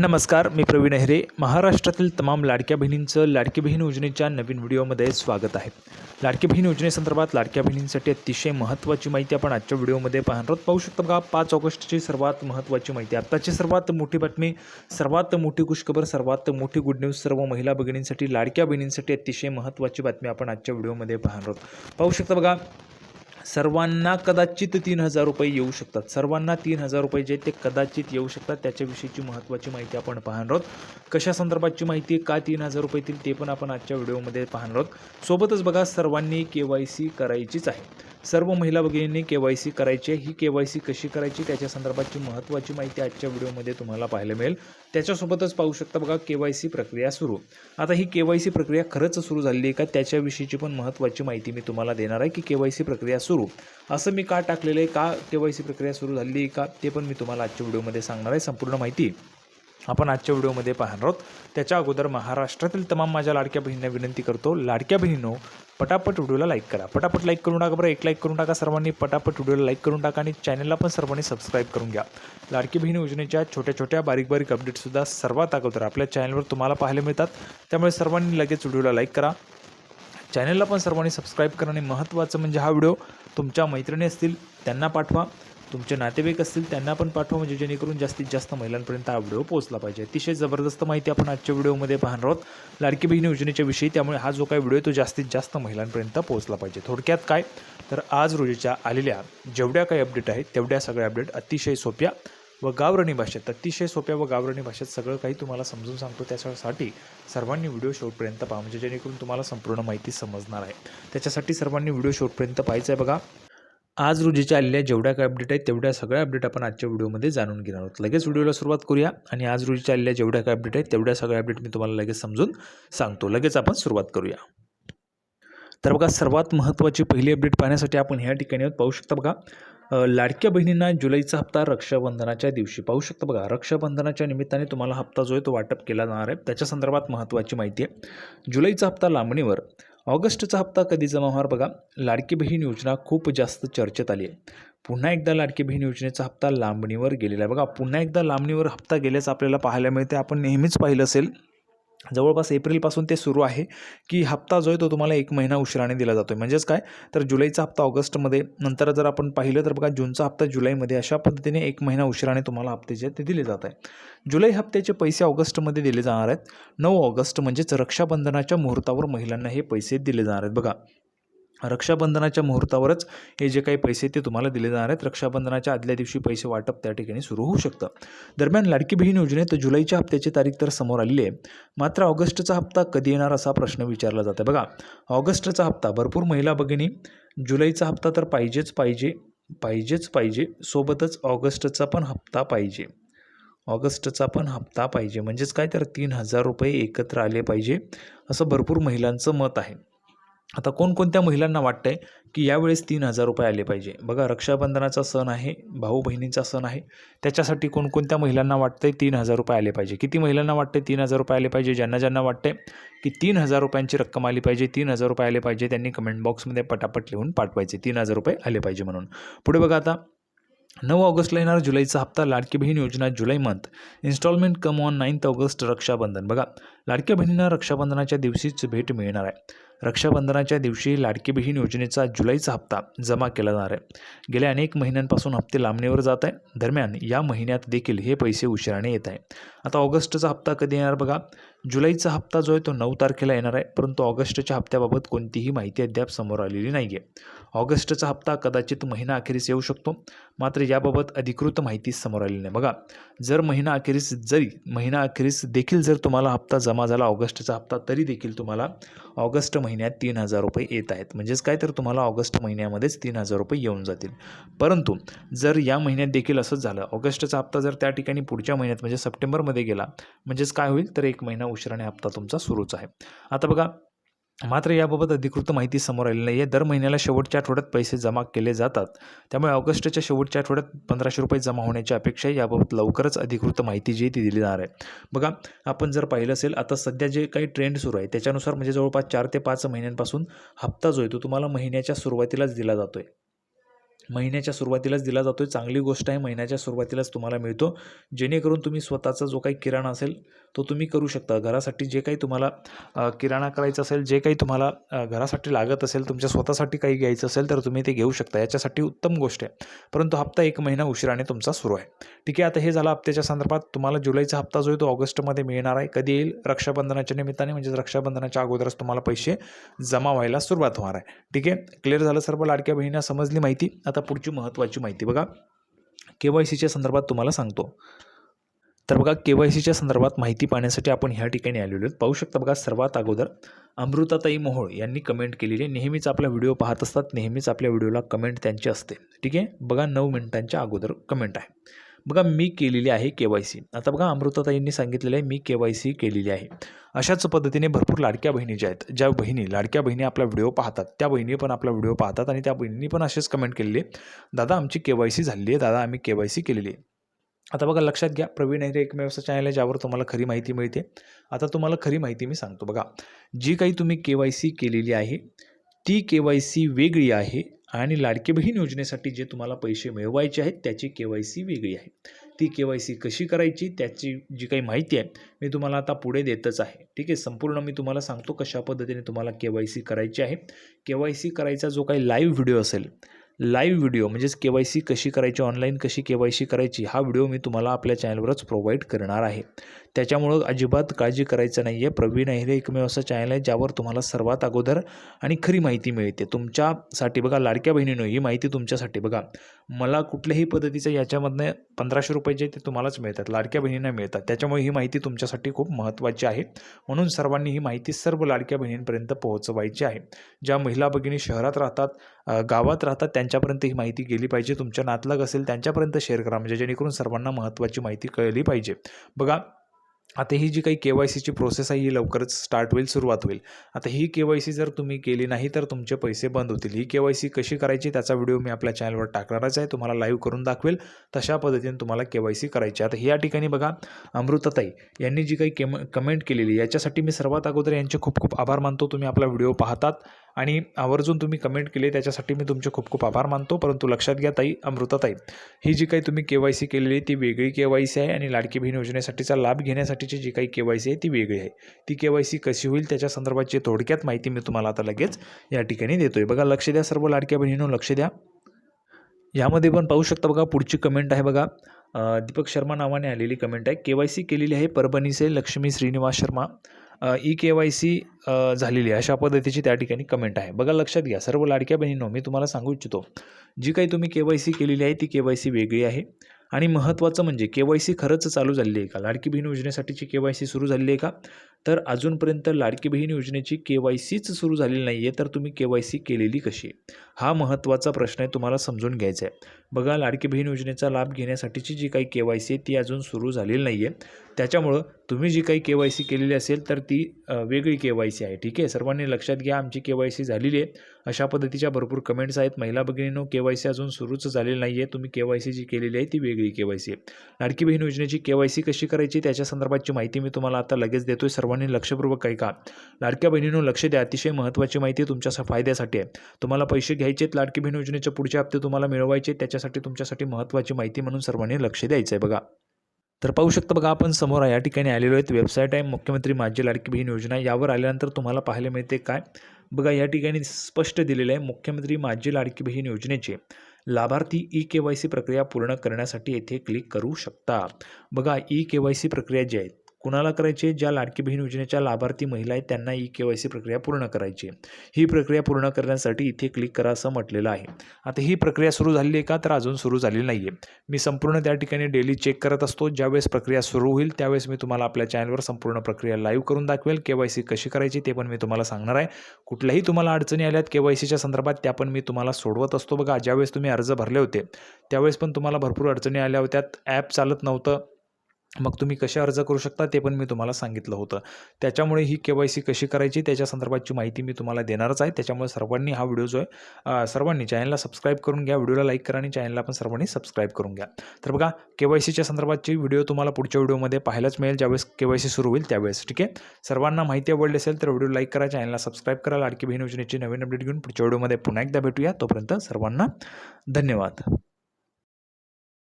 नमस्कार मी प्रवीण अहिरे महाराष्ट्रातील तमाम लाडक्या बहिणींचं लाडकी बहीण योजनेच्या नवीन व्हिडिओमध्ये स्वागत आहे. लाडकी बहीण योजनेसंदर्भात लाडक्या बहिणींसाठी अतिशय महत्त्वाची माहिती आपण आजच्या व्हिडिओमध्ये पाहणार आहोत. पाहू शकता बघा पाच ऑगस्टची सर्वात महत्त्वाची माहिती. आत्ताची सर्वात मोठी बातमी सर्वात मोठी खुशखबर सर्वात मोठी गुड न्यूज सर्व महिला भगिनींसाठी लाडक्या बहिणींसाठी अतिशय महत्त्वाची बातमी आपण आजच्या व्हिडिओमध्ये पाहणार आहोत. पाहू शकता बघा सर्वांना कदाचित तीन हजार रुपये येऊ शकतात. सर्वांना तीन हजार रुपये जे ते कदाचित येऊ शकतात त्याच्याविषयीची महत्त्वाची माहिती आपण पाहणार आहोत. कशा संदर्भातची माहिती का तीन हजार रुपये येतील ते पण आपण आजच्या व्हिडिओमध्ये पाहणार आहोत. सोबतच बघा सर्वांनी के वाय सी करायचीच आहे. सर्व महिला भगिनींनी के वाय सी करायची आहे. ही के वाय सी कशी करायची? त्याच्या संदर्भातची महत्त्वाची माहिती आजच्या व्हिडिओमध्ये तुम्हाला पाहायला मिळेल. त्याच्यासोबतच पाहू शकता बघा के वाय सी प्रक्रिया सुरू. आता ही के वाय सी प्रक्रिया खरंच सुरू झाली आहे का? त्याच्याविषयीची पण महत्त्वाची माहिती मी तुम्हाला देणार आहे की के वाय सी प्रक्रिया सुरू. असं मी का टाकलेलं आहे? का के वाय सी प्रक्रिया सुरू झाली आहे का? ते पण मी तुम्हाला आजच्या व्हिडिओमध्ये सांगणार आहे. संपूर्ण माहिती आपण आजच्या व्हिडिओमध्ये पाहणार आहोत. त्याच्या अगोदर महाराष्ट्रातील तमाम माझ्या लाडक्या बहिणींना विनंती करतो लाडक्या बहिणीनो पटापट व्हिडिओला लाईक करा. पटापट लाईक करून टाका बरं एक लाईक करून टाका सर्वांनी पटापट व्हिडिओला लाईक करून टाका आणि चॅनलला पण सर्वांनी सबस्क्राईब करून घ्या. लाडकी बहीण योजनेच्या छोट्या छोट्या बारीक बारीक अपडेटसुद्धा सर्वात अगोदर आपल्या चॅनलवर तुम्हाला पाहायला मिळतात. त्यामुळे सर्वांनी लगेच व्हिडिओला लाईक करा. चॅनलला पण सर्वांनी सबस्क्राईब करा आणि महत्त्वाचं म्हणजे हा व्हिडिओ तुमच्या मैत्रिणी असतील त्यांना पाठवा. तुमचे नातेवाईक असतील त्यांना पण पाठवा म्हणजे जेणेकरून जास्तीत जास्त महिलांपर्यंत हा व्हिडिओ पोहोचला पाहिजे. अतिशय जबरदस्त माहिती आपण आजच्या व्हिडिओमध्ये पाहणार आहोत. लाडकी बहीण योजनेच्या विषयी त्यामुळे हा जो काही व्हिडिओ तो जास्तीत जास्त महिलांपर्यंत पोहोचला पाहिजे. थोडक्यात काय? तर आज रोजीच्या आलेल्या जेवढ्या काही अपडेट आहेत तेवढ्या सगळ्या अपडेट अतिशय सोप्या व गावराणी भाषेत अतिशय सोप्या व गावराणी भाषेत सगळं काही तुम्हाला समजून सांगतो. त्याच्यासाठी सर्वांनी व्हिडिओ शेवटपर्यंत पहा म्हणजे जेणेकरून तुम्हाला संपूर्ण माहिती समजणार आहे. त्याच्यासाठी सर्वांनी व्हिडिओ शेवटपर्यंत पाहायचं आहे बघा. आज रोजीच्या आलेल्या जेवढ्या काय अपडेट आहेत तेवढ्या सगळ्या अपडेट आपण आजच्या व्हिडिओमध्ये जाणून घेणार आहोत. लगेच व्हिडिओला सुरुवात करूया आणि आज रोजीच्या आलेल्या जेवढ्या काय अपडेट आहेत तेवढ्या सगळ्या अपडेट मी तुम्हाला लगेच समजून सांगतो. लगेच आपण सुरुवात करूया. तर बघा सर्वात महत्त्वाची पहिली अपडेट पाहण्यासाठी आपण ह्या ठिकाणी पाहू शकता बघा लाडक्या बहिणींना जुलैचा हप्ता रक्षाबंधनाच्या दिवशी. पाहू शकता बघा रक्षाबंधनाच्या निमित्ताने तुम्हाला हप्ता जो आहे तो वाटप केला जाणार आहे. त्याच्या संदर्भात महत्त्वाची माहिती आहे. जुलैचा हप्ता लांबणीवर ऑगस्टचा हप्ता कधी जमा होणार बघा. लाडकी बहीण योजना खूप जास्त चर्चेत आली आहे. पुन्हा एकदा लाडकी बहीण योजनेचा हप्ता लांबणीवर गेलेला आहे. बघा पुन्हा एकदा लांबणीवर हप्ता गेल्याचं आपल्याला पाहायला मिळते आपण नेहमीच पाहिलं असेल. जवळपास एप्रिलपासून ते सुरू आहे की हप्ता जो आहे तो तुम्हाला एक महिना उशिराने दिला जातो आहे म्हणजेच काय? तर जुलैचा हप्ता ऑगस्टमध्ये नंतर जर आपण पाहिलं तर बघा जूनचा हप्ता जुलैमध्ये अशा पद्धतीने एक महिना उशिराने तुम्हाला हप्ते जे ते दिले जात आहे. जुलै हप्त्याचे पैसे ऑगस्टमध्ये दिले जाणार आहेत. नऊ ऑगस्ट म्हणजेच रक्षाबंधनाच्या मुहूर्तावर महिलांना हे पैसे दिले जाणार आहेत. बघा रक्षाबंधनाच्या मुहूर्तावरच हे जे काही पैसे ते तुम्हाला दिले जाणार आहेत. रक्षाबंधनाच्या आदल्या दिवशी पैसे वाटप त्या ठिकाणी सुरू होऊ शकतं. दरम्यान लाडकी बहीण योजनेत जुलैच्या हप्त्याची तारीख तर समोर आलेली आहे. मात्र ऑगस्टचा हप्ता कधी येणार असा प्रश्न विचारला जातो बघा ऑगस्टचा हप्ता भरपूर महिला भगिनी जुलैचा हप्ता तर पाहिजेच पाहिजे पाहिजेच पाहिजे सोबतच ऑगस्टचा पण हप्ता पाहिजे. ऑगस्टचा पण हप्ता पाहिजे. म्हणजेच काय तर तीन हजार रुपये एकत्र आले पाहिजे असं भरपूर महिलांचं मत आहे. आता कोणकोणत्या महिलांना वाटतंय की यावेळेस तीन हजार रुपये आले पाहिजे? बघा रक्षाबंधनाचा सण आहे भाऊ बहिणींचा सण आहे. त्याच्यासाठी कोणकोणत्या महिलांना वाटतंय तीन हजार रुपये आले पाहिजे? किती महिलांना वाटते तीन हजार रुपये आले पाहिजे? ज्यांना ज्यांना वाटतंय की तीन हजार रुपयांची रक्कम आली पाहिजे तीन हजार रुपये आले पाहिजे त्यांनी कमेंट बॉक्समध्ये पटापट लिहून पाठवायचे. तीन हजार रुपये आले पाहिजे म्हणून. पुढे बघा आता नऊ ऑगस्टला येणार जुलैचा हप्ता लाडकी बहीण योजना जुलै month installment come on ninth August Rakshabandhan. बघा लाडक्या बहिणींना रक्षाबंधनाच्या दिवशीच भेट मिळणार आहे. रक्षाबंधनाच्या दिवशी लाडकी बहीण योजनेचा जुलैचा हप्ता जमा केला जाणार आहे. गेल्या अनेक महिन्यांपासून हप्ते लांबणीवर जात आहे. दरम्यान या महिन्यात देखील हे पैसे उशिराने येत आहे. आता ऑगस्टचा हप्ता कधी येणार बघा? जुलैचा हप्ता जो आहे तो नऊ तारखेला येणार आहे परंतु ऑगस्टच्या हप्त्याबाबत कोणतीही माहिती अद्याप समोर आलेली नाही आहे ऑगस्टचा हप्ता कदाचित महिना अखेरीस येऊ शकतो मात्र याबाबत अधिकृत माहिती समोर आलेली नाही. बघा जर महिना अखेरीस जरी महिना अखेरीस देखील जर तुम्हाला हप्ता जमा झाला ऑगस्टचा हप्ता तरी देखील तुम्हाला ऑगस्ट महिन्यात तीन हजार रुपये येत आहेत. म्हणजेच काय तर तुम्हाला ऑगस्ट महिन्यामध्येच तीन हजार रुपये येऊन जातील. परंतु जर या महिन्यात देखील असंच झालं ऑगस्टचा हप्ता जर त्या ठिकाणी पुढच्या महिन्यात म्हणजे सप्टेंबरमध्ये गेला म्हणजेच काय होईल? तर एक महिना उशिराने हप्ता तुमचा सुरूच आहे. आता बघा मात्र याबाबत अधिकृत माहिती समोर आलेली नाही आहे दर महिन्याला शेवटच्या आठवड्यात पैसे जमा केले जातात. त्यामुळे ऑगस्टच्या शेवटच्या आठवड्यात पंधराशे रुपये जमा होण्याची अपेक्षा आहे. याबाबत लवकरच अधिकृत माहिती जी ती दिली जाणार आहे. बघा आपण जर पाहिलं असेल आता सध्या जे काही ट्रेंड सुरू आहे त्याच्यानुसार म्हणजे जवळपास चार ते पाच महिन्यांपासून हप्ता जो आहे तो तुम्हाला महिन्याच्या सुरुवातीलाच दिला जातो आहे महिन्याच्या सुरुवातीलाच दिला जातो आहे चांगली गोष्ट आहे महिन्याच्या सुरुवातीलाच तुम्हाला मिळतो. जेणेकरून तुम्ही स्वतःचा जो काही किराणा असेल तो तुम्ही करू शकता. घरासाठी जे काही तुम्हाला किराणा करायचा असेल जे काही तुम्हाला घरासाठी लागत असेल तुमच्या स्वतःसाठी काही घ्यायचं असेल तर तुम्ही ते घेऊ शकता. याच्यासाठी उत्तम गोष्ट आहे. परंतु हप्ता एक महिना उशिराने तुमचा सुरू आहे. ठीक आहे आता हे झालं हप्त्याच्या संदर्भात. तुम्हाला जुलैचा हप्ता जो आहे तो ऑगस्टमध्ये मिळणार आहे. कधी येईल? रक्षाबंधनाच्या निमित्ताने म्हणजेच रक्षाबंधनाच्या अगोदरच तुम्हाला पैसे जमा व्हायला सुरुवात होणार आहे. ठीक आहे क्लिअर झालं सर्व लाडक्या बहिणींना समजली माहिती. आता आता पुढची महत्त्वाची माहिती बघा. के वाय सीच्या संदर्भात तुम्हाला सांगतो. तर बघा के वाय सीच्या संदर्भात माहिती पाहण्यासाठी आपण ह्या ठिकाणी आलेलो आहोत. पाहू शकता बघा सर्वात अगोदर अमृताताई मोहोळ यांनी कमेंट केलेली आहे. नेहमीच आपला व्हिडिओ पाहत असतात नेहमीच आपल्या व्हिडिओला कमेंट त्यांची असते. ठीक आहे? बघा नऊ मिनिटांच्या अगोदर कमेंट आहे. बघा मी केलेली आहे के वाय सी. आता बघा अमृताताईंनी सांगितलेलं आहे मी के वाय सी केलेली आहे. अशाच पद्धतीने भरपूर लाडक्या बहिणी ज्या आहेत ज्या बहिणी लाडक्या बहिणी आपला व्हिडिओ पाहतात त्या बहिणी पण आपला व्हिडिओ पाहतात आणि त्या बहिणींनी पण असेच कमेंट केलेले दादा आमची के वाय सी झालेली आहे दादा आम्ही के वाय सी केलेली आहे. आता बघा लक्षात घ्या प्रवीण अहिरे एकमेव असं चॅनल आहे ज्यावर तुम्हाला खरी माहिती मिळते. आता तुम्हाला खरी माहिती मी सांगतो. बघा जी काही तुम्ही के वाय सी केलेली आहे ती के वाय सी वेगळी आहे आणि लाडकी बहीण योजनेसाठी जे तुम्हाला पैसे मिळवायचे आहेत त्याची के वाय सी वेगळी आहे. ती के वाय सी कशी करायची त्याची जी काही माहिती आहे मी तुम्हाला आता पुढे देतच आहे. ठीक आहे संपूर्ण मी तुम्हाला सांगतो कशा पद्धतीने तुम्हाला के वाय सी करायची आहे. के वाय सी करायचा जो काही लाईव्ह व्हिडिओ असेल लाईव्ह व्हिडिओ म्हणजेच के वाय सी कशी करायची ऑनलाईन कशी के वाय सी करायची हा व्हिडिओ मी तुम्हाला आपल्या चॅनलवरच प्रोव्हाइड करणार आहे. त्याच्यामुळं अजिबात काळजी करायचं नाही आहे प्रवीण अहिरे एकमेव असं चॅनल आहे ज्यावर तुम्हाला सर्वात अगोदर आणि खरी माहिती मिळते. तुमच्यासाठी बघा लाडक्या बहिणीनं ही माहिती तुमच्यासाठी बघा. मला कुठल्याही पद्धतीचं याच्यामधनं पंधराशे रुपये जे ते तुम्हालाच मिळतात. लाडक्या बहिणींना मिळतात. त्याच्यामुळे ही माहिती तुमच्यासाठी खूप महत्त्वाची आहे. म्हणून सर्वांनी ही माहिती सर्व लाडक्या बहिणींपर्यंत पोहोचवायची आहे. ज्या महिला भगिनी शहरात राहतात गावात राहतात त्यांच्यापर्यंत ही माहिती गेली पाहिजे. तुमच्या नातलग असेल त्यांच्यापर्यंत शेअर करा. म्हणजे जेणेकरून सर्वांना महत्त्वाची माहिती कळली पाहिजे. बघा आता ही जी काही के वाय सीची प्रोसेस आहे ही लवकरच स्टार्ट होईल सुरुवात होईल. आता ही के वाय सी जर तुम्ही केली नाही तर तुमचे पैसे बंद होतील. ही के वाय सी कशी करायची त्याचा व्हिडिओ मी आपल्या चॅनलवर टाकणारच आहे. तुम्हाला लाईव्ह करून दाखवेल. तशा पद्धतीने तुम्हाला के वाय सी करायची आता या ठिकाणी बघा अमृताताई यांनी जी काही केम कमेंट केलेली याच्यासाठी मी सर्वात अगोदर यांचे खूप खूप आभार मानतो. तुम्ही आपला व्हिडिओ पाहतात. आणि आवर्जून तुम्ही कमेंट केली त्याच्यासाठी मी तुमचे खूप खूप आभार मानतो. परंतु लक्षात घ्या ताई अमृताताई ही जी काही तुम्ही के वाय सी केलेली आहे ती वेगळी के वाय सी आहे आणि लाडकी बहीण योजनेसाठीचा लाभ घेण्यासाठीची जी काही के वाय सी आहे ती वेगळी आहे. ती के वाय सी कशी होईल त्याच्या संदर्भाची थोडक्यात माहिती मी तुम्हाला आता लगेच या ठिकाणी देतोय. बघा लक्ष द्या सर्व लाडक्या बहिणींनो लक्ष द्या. यामध्ये पण पाहू शकता बघा पुढची कमेंट आहे बघा. दीपक शर्मा नावाने आलेली कमेंट आहे. के वाय सी केलेली आहे परभणीचे Lakshmi Srinivas Sharma. E K Y C झालेली आहे. अशा पद्धतीची त्या ठिकाणी कमेंट आहे. बघा लक्षात घ्या. सर्व लाडक्या बहिणींनो मी तुम्हाला सांगू इच्छितो जी काही तुम्ही के वाय सी केलेली आहे ती के वाय सी वेगळी आहे. आणि महत्त्वाचं म्हणजे के वाय सी खरंच चालू झालेली आहे का? लाडकी बहीण योजनेसाठीची के वाय सी सुरू झालेली आहे का? तर अजूनपर्यंत लाडकी बहीण योजनेची के वाय सीच सुरू झालेली नाही आहे तर तुम्ही के वाय सी केलेली कशी आहे? हा महत्त्वाचा प्रश्न आहे तुम्हाला समजून घ्यायचा आहे. बघा लाडकी बहीण योजनेचा लाभ घेण्यासाठीची जी काही के वाय सी आहे ती अजून सुरू झालेली नाही आहे. त्याच्यामुळं तुम्ही जी काही के वाय सी केलेली असेल तर ती वेगळी के वाय सी आहे ठीक आहे? सर्वांनी लक्षात घ्या आमची के वाय सी झालेली आहे. अशा पद्धतीच्या भरपूर कमेंट्स आहेत. महिला भगिनीनो के वाय सी अजून सुरूच झालेली नाही आहे. तुम्ही के वाय सी जी केलेली आहे ती वेगळी के वाय सी आहे. लाडकी बहीण योजनेची के वाय सी कशी करायची त्याच्या संदर्भातची माहिती मी तुम्हाला आता लगेच देतो आहे सर्वांनी लक्षपूर्वक काही का लाडक्या बहिणींनो लक्ष द्या. अतिशय महत्त्वाची माहिती तुमच्या फायद्यासाठी आहे. तुम्हाला पैसे घ्यायचे आहेत. लाडकी बहीण योजनेचे पुढचे हप्ते तुम्हाला मिळवायचे त्याच्यासाठी तुमच्यासाठी महत्त्वाची माहिती म्हणून सर्वांनी लक्ष द्यायचं आहे बघा. तर पाहू शकता बघा आपण समोर या ठिकाणी आलेलो आहेत. वेबसाईट आहे. मुख्यमंत्री माझी लाडकी बहीण योजना. यावर आल्यानंतर तुम्हाला पाहायला मिळते काय? बघा या ठिकाणी स्पष्ट दिलेलं आहे. मुख्यमंत्री माझी लाडकी बहीण योजनेचे लाभार्थी ई के वाय सी प्रक्रिया पूर्ण करण्यासाठी येथे क्लिक करू शकता. बघा ई के वाय सी प्रक्रिया जी आहे कुणाला करायचे? ज्या लाडकी बहीण योजनेच्या लाभार्थी महिला आहेत त्यांना ई के वाय सी प्रक्रिया पूर्ण करायची आहे. ही प्रक्रिया पूर्ण करण्यासाठी इथे क्लिक करा असं म्हटलेलं आहे. आता ही प्रक्रिया सुरू झालेली आहे का? तर अजून सुरू झालेली नाही आहे मी संपूर्ण त्या ठिकाणी डेली चेक करत असतो. ज्यावेळेस प्रक्रिया सुरू होईल त्यावेळेस मी तुम्हाला आपल्या चॅनलवर संपूर्ण प्रक्रिया लाईव्ह करून दाखवेल. के वाय सी कशी करायची ते पण मी तुम्हाला सांगणार आहे. कुठल्याही तुम्हाला अडचणी आल्यात के वाय सीच्या संदर्भात त्या पण मी तुम्हाला सोडवत असतो. बघा ज्यावेळेस तुम्ही अर्ज भरले होते त्यावेळेस पण तुम्हाला भरपूर अडचणी आल्या होत्या ॲप चालत नव्हतं. मग तुम्ही कसे अर्ज करू शकता ते पण मी तुम्हाला सांगितलं होतं. त्याच्यामुळे ही के वाय सी कशी करायची त्याच्या संदर्भातची माहिती मी तुम्हाला देणारच आहे. त्याच्यामुळे सर्वांनी हा व्हिडिओ जो आहे सर्वांनी चॅनलला सबस्क्राईब करून घ्या. व्हिडिओला लाईक करा आणि चॅनलला पण सर्वांनी सबस्क्राईब करून घ्या. तर बघा के वाय सीच्या संदर्भातची व्हिडिओ तुम्हाला पुढच्या व्हिडिओमध्ये पाहायलाच मिळेल. ज्यावेळेस के वाय सी सुरू होईल त्यावेळेस ठीक आहे? सर्वांना माहिती आवडली असेल तर व्हिडिओ लाईक करा चॅनलला सबस्क्राईब करा. लाडकी बहीण योजनेची नवीन अपडेट घेऊन पुढच्या व्हिडिओमध्ये पुन्हा एकदा भेटूया. तोपर्यंत सर्वांना धन्यवाद.